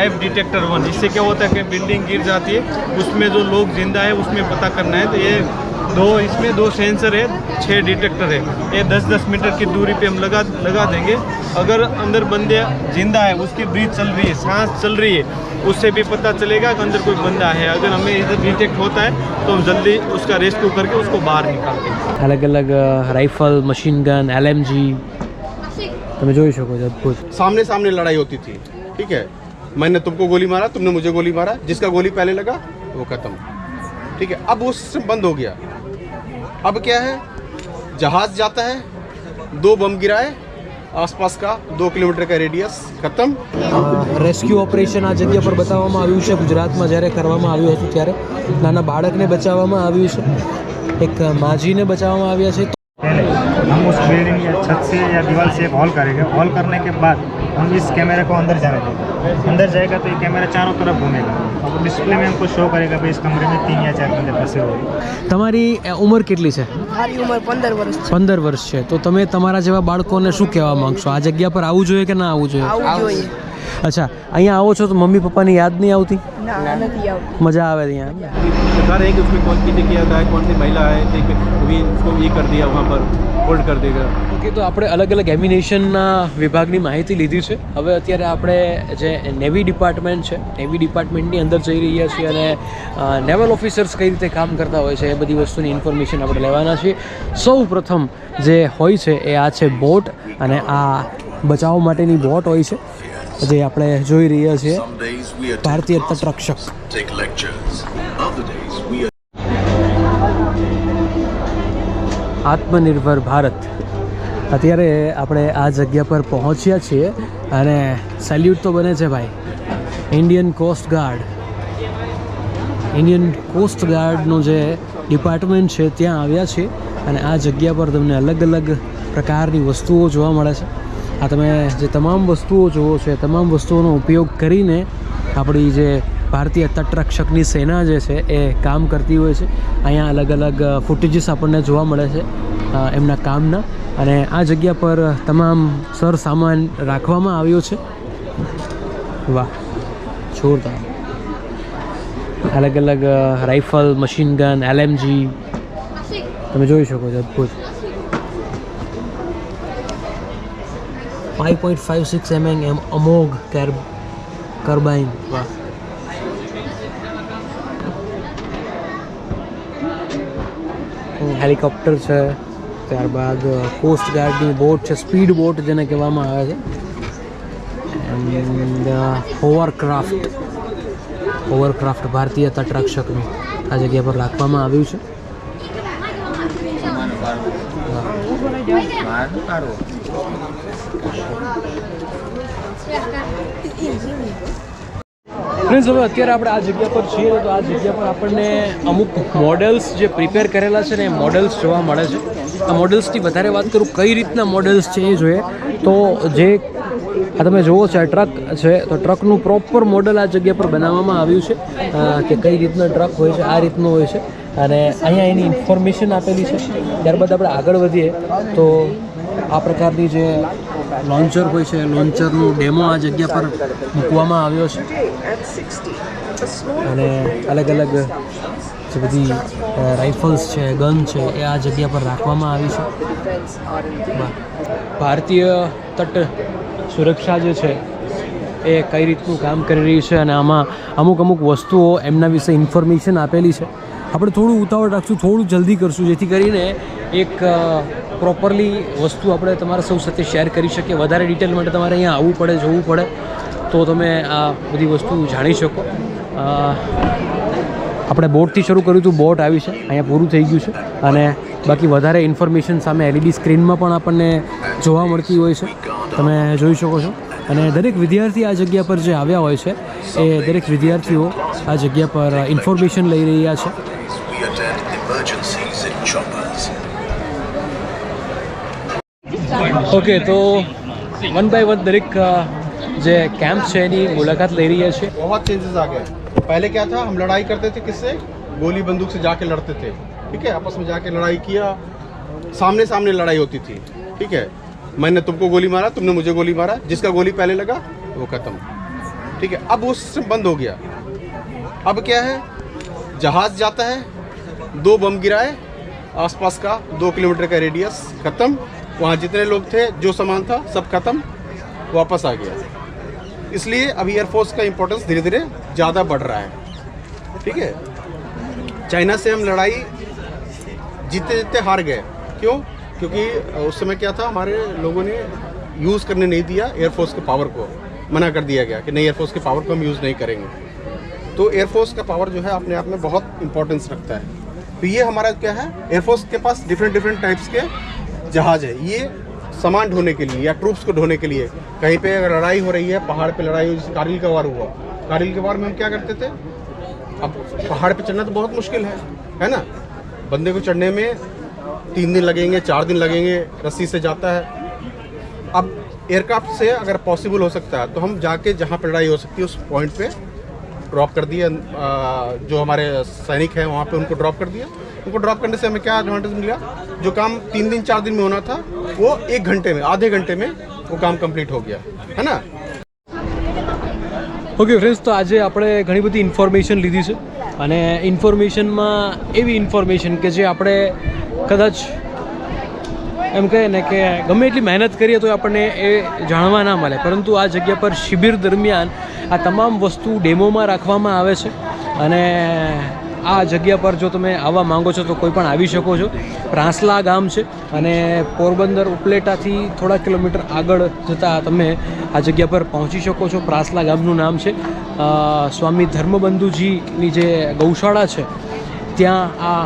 Life detector one इससे क्या होता है कि बिल्डिंग गिर जाती है उसमें जो लोग ज़िंदा है उसमें पता करना है। तो ये दो इसमें दो सेंसर है छः डिटेक्टर है। ये दस दस मीटर की दूरी पे हम लगा लगा देंगे। अगर अंदर बंदे ज़िंदा है उसकी ब्रीथ चल रही है सांस चल रही है उससे भी पता चलेगा कि अंदर कोई बंदा है। अगर हमें इधर डिटेक्ट होता है तो हम जल्दी उसका रेस्क्यू करके उसको बाहर निकालते हैं अलग अलग rifle machine gun L M G तुम्हें जो ही सामने सामने लड़ाई होती थी ठीक है? मैंने तुमको गोली मारा तुमने मुझे गोली मारा जिसका गोली पहले लगा वो खत्म ठीक है अब वो सिस्टम बंद हो गया अब क्या है जहाज जाता है दो बम गिराए आसपास का दो किलोमीटर का रेडियस खत्म રેસ્ક્યુ ઓપરેશન આ જગ્યા પર બતાવવામાં આવ્યું છે ગુજરાતમાં જ્યારે કરવામાં આવ્યું હતું ત્યારે નાના બાળકને બચાવવામાં આવ્યું છે એક માજીને બચાવવામાં આવ્યા છે पहले हम उस बिल्डिंग या छत से या दीवार से एक हॉल करेंगे हॉल करने के बाद हम इस कैमरे को अंदर जाने देंगे अंदर जाएगा तो ये कैमरा चारों तरफ घूमेगा और डिस्प्ले में हमको शो करेगा भाई इस कमरे में तीन या चार बंदे फंसे हुए हैं તમારી ઉંમર કેટલી છે મારી ઉંમર પંદર વર્ષ છે પંદર વર્ષ છે તો તમે તમારા જેવા બાળકોને શું કહેવા માંગશો આ જગ્યા પર આવવું જોઈએ કે ના આવવું જોઈએ આવવું જોઈએ અચ્છા અહીંયા આવો છો તો મમ્મી પપ્પાની યાદ નહીં આવતી ના નથી આવતું મજા આવે ત્યાં बता रहे हैं कि उसमें कौन किसे किया था कौन सी महिला है ठीक है अभी उसको ये कर दिया वहाँ पर होल्ड कर देगा ઓકે તો આપણે અલગ અલગ એમિનેશનના વિભાગની માહિતી લીધી છે હવે અત્યારે આપણે જે નેવી ડિપાર્ટમેન્ટ છે નેવી ડિપાર્ટમેન્ટની અંદર જઈ રહ્યા છીએ અને નેવલ ઓફિસર્સ કઈ રીતે કામ કરતા હોય છે એ બધી વસ્તુની ઇન્ફોર્મેશન આપણે લેવાના છીએ સૌ પ્રથમ જે હોય છે એ આ છે બોટ અને આ બચાવ માટેની બોટ હોય છે જે આપણે જોઈ રહ્યા છીએ ભારતીય તટરક્ષક. આત્મનિર્ભર ભારત. અત્યારે આપણે આ જગ્યા પર પહોંચ્યા છીએ અને સેલ્યુટ તો બને છે ભાઈ. Indian coast guard Indian coast ગાર્ડનું જે ડિપાર્ટમેન્ટ છે ત્યાં આવ્યા છે અને આ જગ્યા પર તમને અલગ અલગ પ્રકારની વસ્તુઓ જોવા મળે છે. આ તમે જે તમામ વસ્તુઓ જુઓ છો એ તમામ વસ્તુઓનો ઉપયોગ કરીને આપણી જે ભારતીય તટરક્ષકની સેના જે છે એ કામ કરતી હોય છે. અહીંયા અલગ અલગ ફૂટેજીસ આપણને જોવા મળે છે એમના કામના. અને આ જગ્યા પર તમામ સર સામાન રાખવામાં આવ્યો છે. વાહ જોરદાર. અલગ અલગ રાઇફલ મશીન ગન એલએમજી. તમે જોઈ શકો છો અદ્ભુત. Five point five six M M Amogh care carbine વાહ હેલિકોપ્ટર છે ત્યારબાદ કોસ્ટ ગાર્ડની બોટ છે સ્પીડ બોટ જેને કહેવામાં આવે છે. એન્ડ હોવરક્રાફ્ટ હોવરક્રાફ્ટ ભારતીય તટરક્ષકનું આ જગ્યા પર રાખવામાં આવ્યું છે. હવે અત્યારે આપણે આ જગ્યા પર છીએ તો આ જગ્યા પર આપણને અમુક મોડેલ્સ જે પ્રિપેર કરેલા છે ને એ મોડેલ્સ જોવા મળે છે. આ મોડેલ્સની વધારે વાત કરું કઈ રીતના મોડેલ્સ છે એ જોઈએ. તો જે આ તમે જુઓ છો, આ ટ્રક છે, તો ટ્રકનું પ્રોપર મોડલ આ જગ્યા પર બનાવવામાં આવ્યું છે. કે કઈ રીતના ટ્રક હોય છે, આ રીતનું હોય છે. અને અહીંયા એની ઇન્ફોર્મેશન આપેલી છે. ત્યારબાદ આપણે આગળ વધીએ તો આ પ્રકારની જે લોન્ચર હોય છે, લોન્ચરનું ડેમો આ જગ્યા પર મૂકવામાં આવ્યો છે. અને અલગ અલગ જે બધી રાઇફલ્સ છે, ગન છે, એ આ જગ્યા પર રાખવામાં આવી છે. ભારતીય તટ સુરક્ષા જે છે, એ કઈ રીતનું કામ કરી રહી છે અને આમાં અમુક અમુક વસ્તુઓ એમના વિશે ઇન્ફોર્મેશન આપેલી છે. આપણે થોડું ઉતાવળ રાખશું, થોડું જલ્દી કરશું, જેથી કરીને એક પ્રોપરલી વસ્તુ આપણે તમારા સૌ સાથે શેર કરી શકીએ. વધારે ડિટેલ માટે તમારે અહીંયા આવવું પડે, જોવું પડે. તો તમે આ બધી વસ્તુ જાણી શકો. આપણે બોટથી શરૂ કર્યું હતું, બોટ આવી છે. અહીંયા પૂરું થઈ ગયું છે. અને બાકી વધારે ઇન્ફોર્મેશન સામે એલઈડી સ્ક્રીનમાં પણ આપણને જોવા મળતી હોય છે. તમે જોઈ શકો છો. અને દરેક વિદ્યાર્થી આ જગ્યા પર જે આવ્યા હોય છે, એ દરેક વિદ્યાર્થીઓ આ જગ્યા પર ઇન્ફોર્મેશન લઈ રહ્યા છે. ઓકે તો વન બાય વન દરેક અ, જે કેમ્પ છે એની મુલાકાત લઈ રહ્યા છે बहुत चेंजेस आ गए पहले क्या था हम लड़ाई करते थे किससे गोली बंदूक से जाके लड़ते थे ठीक है आपस में जाके लड़ाई किया सामने सामने लड़ाई होती थी ठीक है मैंने तुमको गोली मारा तुमने मुझे गोली मारा जिसका गोली पहले लगा वो खत्म ठीक है अब वो सिस्टम बंद हो गया अब क्या है जहाज जाता है दो बम गिराए आसपास का दो किलोमीटर का रेडियस खत्म वहाँ जितने लोग थे, जो सामान था, सब खत्म, वापस आ गया। इसलिए अभी एयरफोर्स का इम्पोर्टेंस धीरे धीरे ज़्यादा बढ़ रहा है। ठीक है? चाइना से हम लड़ाई जीते जीते हार गए। क्यों? क्योंकि उस समय क्या था, हमारे लोगों ने यूज़ करने नहीं दिया एयरफोर्स के पावर को। मना कर दिया गया कि नहीं एयरफोर्स के पावर को हम यूज़ नहीं करेंगे। तो एयरफोर्स का पावर जो है, अपने आप में बहुत इंपॉर्टेंस रखता है। तो ये हमारा क्या है? एयरफोर्स के पास डिफरेंट डिफरेंट टाइप्स के जहाज़ है। ये सामान ढोने के लिए या ट्रूप्स को ढोने के लिए कहीं पे अगर लड़ाई हो रही है, पहाड़ पे लड़ाई हुई कारगिल का वार हुआ। कारगिल के वार में हम क्या करते थे? अब पहाड़ पे चढ़ना तो बहुत मुश्किल है है ना? बंदे को चढ़ने में तीन दिन लगेंगे, चार दिन लगेंगे, रस्सी से जाता है। अब एयरक्राफ्ट से अगर पॉसिबल हो सकता है तो हम जाके जहाँ पर लड़ाई हो सकती है, उस पॉइंट पे ड्रॉप कर दिया अ, जो हमारे सैनिक हैं वहाँ पे उनको ड्रॉप कर दिया उनको ड्रॉप करने से हमें क्या एडवांटेज मिला जो काम तीन दिन चार दिन में होना था वो एक घंटे में आधे घंटे में वो काम कंप्लीट हो गया है ना ઓકે ફ્રેન્ડ્સ તો આજે આપણે ઘણી બધી ઇન્ફોર્મેશન લીધી છે અને ઇન્ફોર્મેશનમાં એવી ઇન્ફોર્મેશન કે જે આપણે કદાચ એમ કહે ને કે ગમે એટલી મહેનત કરીએ તો આપણને એ જાણવા ના મળે. પરંતુ આ જગ્યા પર શિબિર દરમિયાન આ તમામ વસ્તુ ડેમોમાં રાખવામાં આવે છે. અને આ જગ્યા પર જો તમે આવવા માંગો છો તો કોઈ પણ આવી શકો છો. પ્રાંસલા ગામ છે અને પોરબંદર ઉપલેટાથી થોડા કિલોમીટર આગળ જતાં તમે આ જગ્યા પર પહોંચી શકો છો. પ્રાસલા ગામનું નામ છે. સ્વામી ધર્મબંધુજીની જે ગૌશાળા છે, ત્યાં આ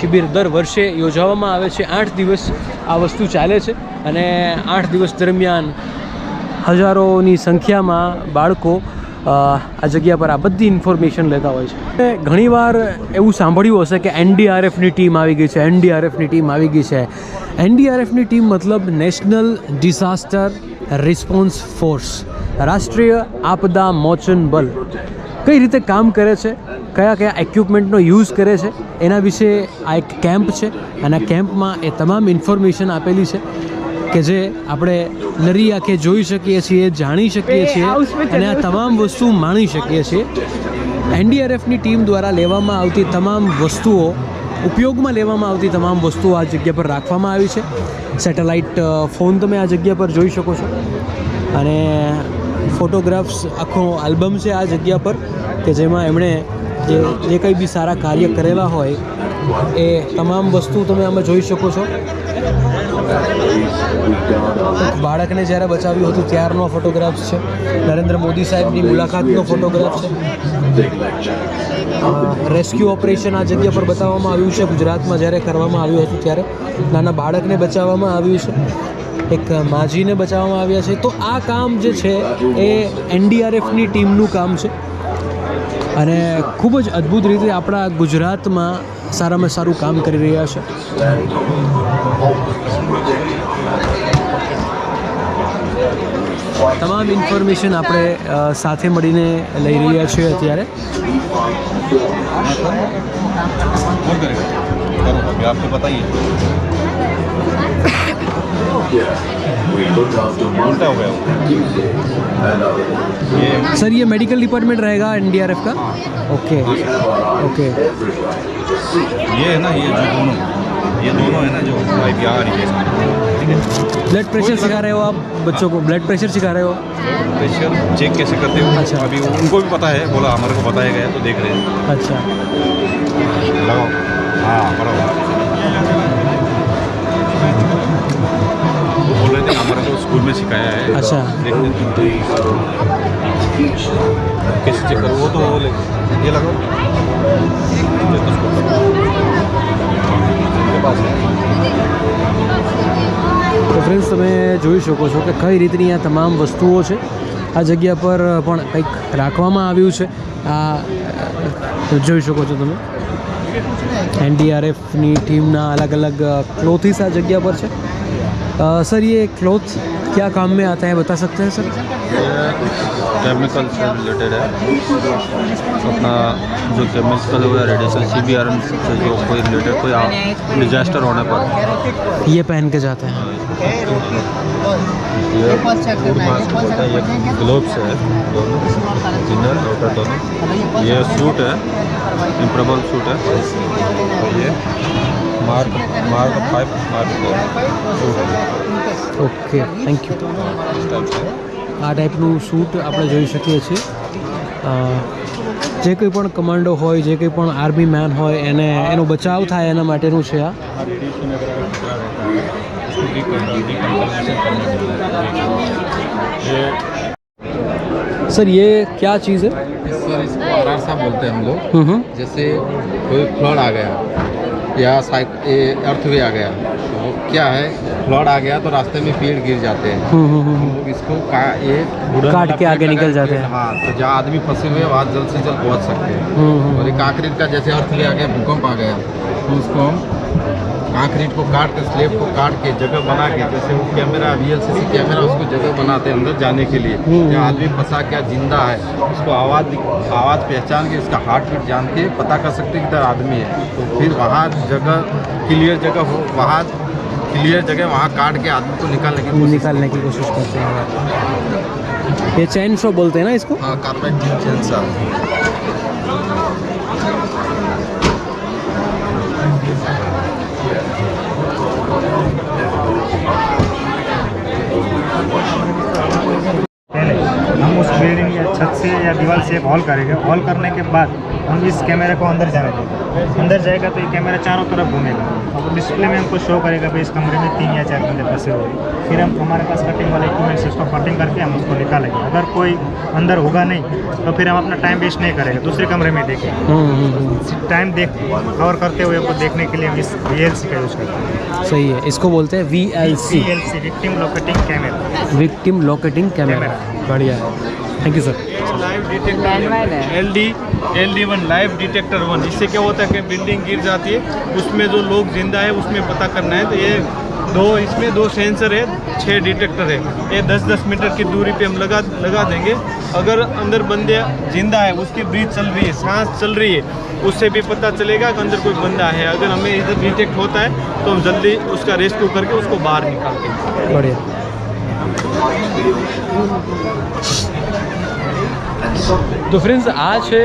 શિબિર દર વર્ષે યોજવામાં આવે છે. આઠ દિવસ આ વસ્તુ ચાલે છે અને આઠ દિવસ દરમિયાન હજારોની સંખ્યામાં બાળકો આ જગ્યા પર આ બધી ઇન્ફોર્મેશન લેતા હોય છે. ઘણીવાર એવું સાંભળ્યું હશે કે એનડીઆરએફની ટીમ આવી ગઈ છે, એનડીઆરએફની ટીમ આવી ગઈ છે. એનડીઆરએફની ટીમ મતલબ નેશનલ ડિઝાસ્ટર રિસ્પોન્સ ફોર્સ, રાષ્ટ્રીય આપદા મોચન બલ. કઈ રીતે કામ કરે છે? કયા કયા ઇક્વિપમેન્ટનો યુઝ કરે છે એના વિશે આ એક કેમ્પ છે અને આ કેમ્પમાં એ તમામ ઇન્ફોર્મેશન આપેલી છે કે જે આપણે નરી આંખે જોઈ શકીએ છીએ જાણી શકીએ છીએ અને આ તમામ વસ્તુ માણી શકીએ છીએ. એનડીઆરએફની ટીમ દ્વારા લેવામાં આવતી તમામ વસ્તુઓ ઉપયોગમાં લેવામાં આવતી તમામ વસ્તુઓ આ જગ્યા પર રાખવામાં આવી છે. સેટેલાઇટ ફોન તમે આ જગ્યા પર જોઈ શકો છો. અને ફોટોગ્રાફ્સ આખો આલ્બમ છે આ જગ્યા પર કે જેમાં એમણે જે જે કંઈ બી સારા કાર્ય કરેલા હોય, એ તમામ વસ્તુ તમે આમાં જોઈ શકો છો. બાળકને જ્યારે બચાવ્યું હતું ત્યારનો ફોટોગ્રાફ્સ છે. નરેન્દ્ર મોદી સાહેબની મુલાકાતનો ફોટોગ્રાફ છે. રેસ્ક્યુ ઓપરેશન આ જગ્યા પર બતાવવામાં આવ્યું છે. ગુજરાતમાં જ્યારે કરવામાં આવ્યું હતું ત્યારે નાના બાળકને બચાવવામાં આવ્યું છે. એક માજીને બચાવવામાં આવ્યા છે. તો આ કામ જે છે એ એનડીઆરએફની ટીમનું કામ છે. અને ખૂબ જ અદ્ભુત રીતે આપણા ગુજરાતમાં સારામાં સારું કામ કરી રહ્યા છે તમામ ઇન્ફોર્મેશન આપણે અ, સાથે મળીને લઈ રહ્યા છીએ અત્યારે कौन करेगा करो अभी आपको बताइए उल्टा हो सर ये मेडिकल डिपार्टमेंट रहेगा एनडीआरएफ का? ओके ओके ये है ना ये जो दोनों ये दोनों है ना जो पाइप यहाँ आ रही है इसमें। ठीक है? ब्लड प्रेशर सिखा रहे हो आप बच्चों को? ब्लड प्रेशर सिखा रहे हो? प्रेशर चेक कैसे करते हो? अच्छा। अभी उनको भी पता है बोला हमारे को बताया गया तो देख रहे हैं। अच्छा। लगाओ। हाँ बराबर वो बोल रहे थे हमारे को स्कूल में सिखाया है अच्छा। देखते हैं। कैसे चेक करो वो तो वो ले ये लगाओ ये तो उसको करो। उनके पास है તો ફ્રેન્ડ્સ તમે જોઈ શકો છો કે કઈ રીતની આ તમામ વસ્તુઓ છે આ જગ્યા પર પણ કંઈક રાખવામાં આવ્યું છે આ અ, જોઈ શકો છો તમે એનડીઆરએફની ટીમના अलग अलग क्लोथिस आ जगह पर છે अ, सर ये क्लॉथ क्या काम में आता है बता सकते हैं सर केमिकल से रिलेटेड है अपना जो केमिकल हुआ रेडिएशन सी बी आर से जो कोई रिलेटेड कोई डिजास्टर होने पर ये पहन के जाते हैं ये फूड मास्क होता है ये ग्लोव्स है दोनों इनर आउटर दोनों ये सूट है इम्प्रबल सूट है और ये mark mark five mark four suit है ઓકે થેન્ક યુ इस टाइप से આ ટાઈપનું સૂટ આપણે જોઈ શકીએ છીએ અ, જે કંઈ પણ કમાન્ડો હોય જે કંઈ પણ આર્મી મેન હોય એને એનો બચાવ થાય એના માટેનું છે આ ये सर ये क्या चीज़ है? सर इसको अरारसा बोलते हैं हम लोग। हम्म हम्म। जैसे कोई फ्लड आ गया या साइक अर्थवे आ गया तो क्या है? फ्लड आ गया तो रास्ते में पेड़ गिर जाते हैं। हम हम्म। लोग इसको का ये काट के आगे निकल जाते हैं। हाँ तो जहाँ आदमी फंसे हुए हैं वहाँ जल्द से जल्द पहुँच सकते हैं। और ये कांक्रीट का जैसे अर्थवे आ गया भूकंप आ गया तो उसको हम कांक्रीट को काट के स्लेब को काट के जगह बना के जैसे वो कैमरा वीएलसीसी कैमरा उसको जगह बनाते हैं अंदर जाने के लिए। या आदमी फंसा क्या ज़िंदा है उसको आवाज़ आवाज़ पहचान के इसका हार्ट बीट जान के पता कर सकते कि इधर आदमी है। तो फिर वहाँ जगह क्लियर जगह हो वहाँ क्लियर जगह वहाँ काट के आदमी को निकालने की निकालने की कोशिश करते हैं। ये चैन शो बोलते हैं ना इसको? हाँ कार्बेट सेंसर पहले हम उस बिल्डिंग या छत से या दीवार से एक हॉल करेंगे। हॉल करने के बाद हम इस कैमरे को अंदर जाने देंगे। अंदर जाएगा तो ये कैमरा चारों तरफ़ घूमेगा। और डिस्प्ले में हमको शो करेगा भाई इस कमरे में तीन या चार बंदे फंसे हुए। फिर हम हमारे पास कटिंग वाले इक्विपमेंट से उसको कटिंग करके हम उसको निकालेंगे। अगर कोई अंदर होगा नहीं तो फिर हम अपना टाइम वेस्ट नहीं करेंगे। दूसरे कमरे में देखेंगे। हम्म। टाइम देख कवर करते हुए को देखने के लिए हम इस वी एल सी का यूज़ करते हैं। सही है। इसको बोलते हैं V L C V L C victim locating camera victim locating camera बढ़िया। है thank you sir live detector L D L D one live detector one इससे क्या होता है कि बिल्डिंग गिर जाती है उसमें जो लोग ज़िंदा है उसमें पता करना है। तो ये दो इसमें दो सेंसर है छः डिटेक्टर है। ये दस दस मीटर की दूरी पे हम लगा लगा देंगे। अगर अंदर बंदे ज़िंदा है उसकी ब्रीथ चल रही है सांस चल रही है उससे भी पता चलेगा कि अंदर कोई बंदा है। अगर हमें इधर डिटेक्ट होता है तो हम जल्दी उसका रेस्क्यू करके उसको बाहर निकालते हैं बढ़िया। તો ફ્રેન્ડ્સ આ છે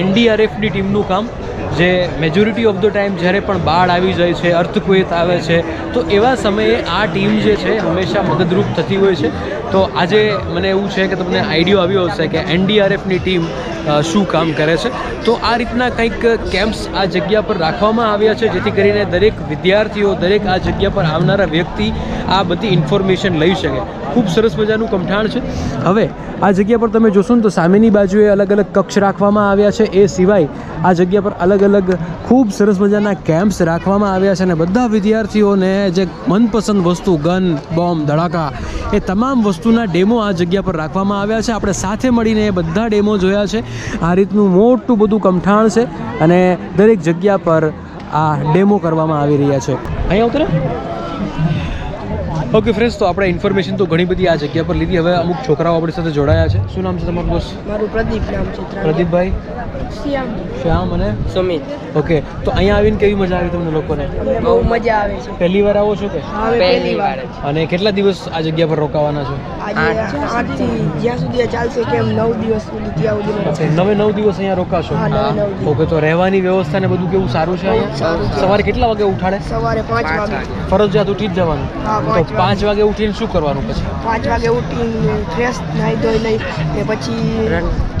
એનડીઆરએફની ટીમનું કામ, જે મેજોરિટી ઓફ ધ ટાઈમ જ્યારે પણ બાળ આવી જાય છે અર્થક્વેત આવે છે, તો એવા સમયે આ ટીમ જે છે, હંમેશા મદદરૂપ થતી હોય છે. તો આજે મને એવું છે કે તમને આઈડિયો આવ્યો હશે કે એનડીઆરએફની ટીમ શું કામ કરે છે? તો આ રીતના કંઈક કેમ્પ્સ આ જગ્યા પર રાખવામાં આવ્યા છે, જેથી કરીને દરેક વિદ્યાર્થીઓ, દરેક આ જગ્યા પર આવનારા વ્યક્તિ આ બધી ઇન્ફોર્મેશન લઈ શકે. ખૂબ સરસ મજાનું કમઠાણ છે. હવે, આ જગ્યા પર તમે જોશો ને તો સામેની બાજુએ અલગ અલગ કક્ષ રાખવામાં આવ્યા છે. એ સિવાય આ જગ્યા પર અલગ અલગ ખૂબ સરસ મજાના કેમ્પ્સ રાખવામાં આવ્યા છે અને બધા વિદ્યાર્થીઓને જે મનપસંદ વસ્તુ, ગન, બોમ્બ, ધડાકા, એ તમામ વસ્તુના ડેમો આ જગ્યા પર રાખવામાં આવ્યા છે. આપણે સાથે મળીને એ બધા ડેમો જોયા છે. આ રીતનું મોટું બધું કમઠાણ છે અને દરેક જગ્યા પર આ ડેમો કરવામાં આવી રહ્યા છે. અહીંયા ઉતરે. ઓકે ફ્રેન્ડ્સ તો આપણે ઇન્ફોર્મેશન તો ઘણી બધી આ જગ્યા પર લીધી. હવે અમુક છોકરાઓ આપણી સાથે જોડાયા છે. શું નામ છે તમારું બોસ મારું પ્રદીપ નામ છે પ્રદીપભાઈ? શ્યામ. શ્યામ અને? સુમિત. ઓકે તો અહીંયા આવીને કેવી મજા આવી તમને લોકોને? બહુ મજા આવે છે. પહેલી વાર આવો છો કે? પહેલી વાર. અને કેટલા દિવસ આ જગ્યા પર રોકાવાના છો? આજે જ્યાં સુધી ચાલશે કેમ નવ દિવસ સુધી ત્યાં સુધી નવે નવ દિવસ અહીંયા રોકાશો. ઓકે તો રહેવાની વ્યવસ્થા ને બધું કેવું સારું છે અહીંયા? સવારે કેટલા વાગે ઉઠાડે? સવારે પાંચ વાગે. ફરજિયાત ઉઠી જ જવાનું. પાંચ વાગે ઉઠીને શું કરવાનું પછી? પાંચ વાગે ઉઠીને ફ્રેશ નાહી ધોઈ લઈ ને પછી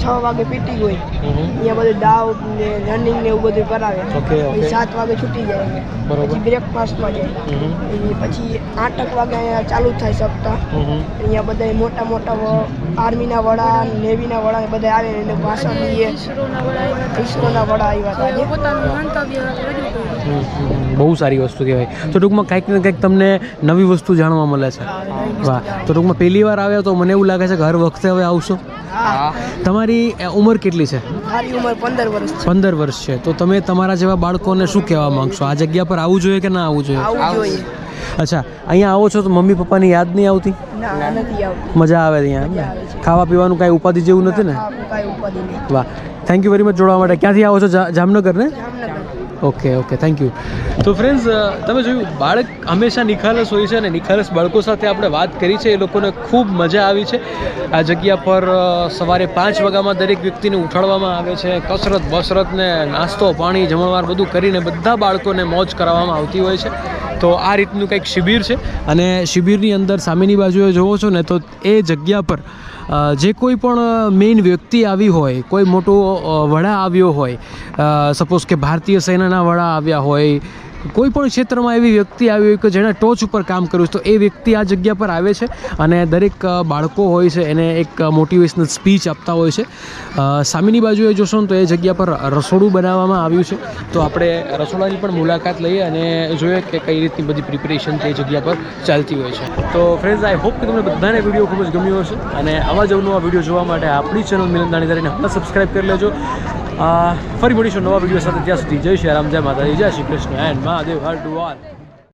છ વાગે પીટી હોય અહીંયા બધું દાવ ને રનિંગ ને એવું બધું કરાવે. ઓકે, સાત વાગે છૂટી જાય. પછી બ્રેકફાસ્ટમાં જાય. પછી આઠક વાગે અહીંયા ચાલુ થાય સપ્તાહ. અહીંયા બધા મોટા મોટા આર્મીના વડા નેવીના વડા ને બધા આવે એને ભાષણ દઈએ ઈસરોના વડા આવ્યા હતા. હમ, હમ, બહુ સારી વસ્તુ કહેવાય. તો ટૂંકમાં કંઈક ને કંઈક તમને નવી વસ્તુ જાણવા મળે છે. વાહ. તો ટૂંકમાં પહેલી વાર આવ્યા તો મને એવું લાગે છે કે હર વખતે હવે આવશો? હા. તમારી ઉંમર કેટલી છે? મારી ઉંમર પંદર વર્ષ છે. પંદર વર્ષ છે. તો તમે તમારા જેવા બાળકોને શું કહેવા માંગશો? આ જગ્યા પર આવવું જોઈએ કે ના આવવું જોઈએ? અચ્છા. અહીંયા આવો છો તો મમ્મી પપ્પાની યાદ નહીં આવતી? ના નથી આવતું. મજા આવે અહીંયા એમ ને? મજા આવે છે. ખાવા પીવાનું કાંઈ ઉપાધિ જેવું નથી ને? હા કાંઈ ઉપાધિ નહીં. વાહ. થેન્ક યુ વેરી મચ જોડવા માટે. ક્યાંથી આવો છો? જા- જામનગર ને? Jamnagar. Okay okay thank you તો ફ્રેન્ડ્સ તમે જોયું, બાળક હંમેશા નિખાલસ હોય છે અને નિખાલસ બાળકો સાથે આપણે વાત કરી છે. એ લોકોને ખૂબ મજા આવી છે. આ જગ્યા પર સવારે પાંચ વાગ્યામાં દરેક વ્યક્તિને ઉઠાડવામાં આવે છે. કસરત બસરતને નાસ્તો, પાણી, જમણવાર બધું કરીને બધા બાળકોને મોજ કરાવવામાં આવતી હોય છે. તો આ રીતનું કંઈક શિબિર છે. અને શિબિરની અંદર સામેની બાજુએ જોવો છો ને, તો એ જગ્યા પર જે કોઈ પણ મેઇન વ્યક્તિ આવી હોય, કોઈ મોટો વડા આવ્યો હોય સપોઝ કે ભારતીય સેનાના વડા આવ્યા હોય કોઈ પણ ક્ષેત્રમાં એવી વ્યક્તિ આવી હોય કે જેણે ટોચ ઉપર કામ કર્યું તો એ વ્યક્તિ આ જગ્યા પર આવે છે અને દરેક બાળકો હોય છે, એને એક મોટિવેશનલ સ્પીચ આપતા હોય છે. સામેની બાજુએ જોશો ને તો એ જગ્યા પર રસોડું બનાવવામાં આવ્યું છે. તો આપણે રસોડાની પણ મુલાકાત લઈએ અને જોઈએ કે કઈ રીતની બધી પ્રિપેરેશન તે જગ્યા પર ચાલતી હોય છે. તો ફ્રેન્ડ્સ આઈ હોપ કે તમને બધાને વીડિયો ખૂબ જ ગમ્યો હશે અને આવા જ અવનવા વીડિયો જોવા માટે આપણી ચેનલ મિલન કરીને હમણાં સબસ્ક્રાઈબ કરી લેજો. ફરી મળીશું નવા વીડિયો સાથે. ત્યાં સુધી જય શ્રી રામ, જય માતાજી, જય Shri Krishna, and Mahadev, her to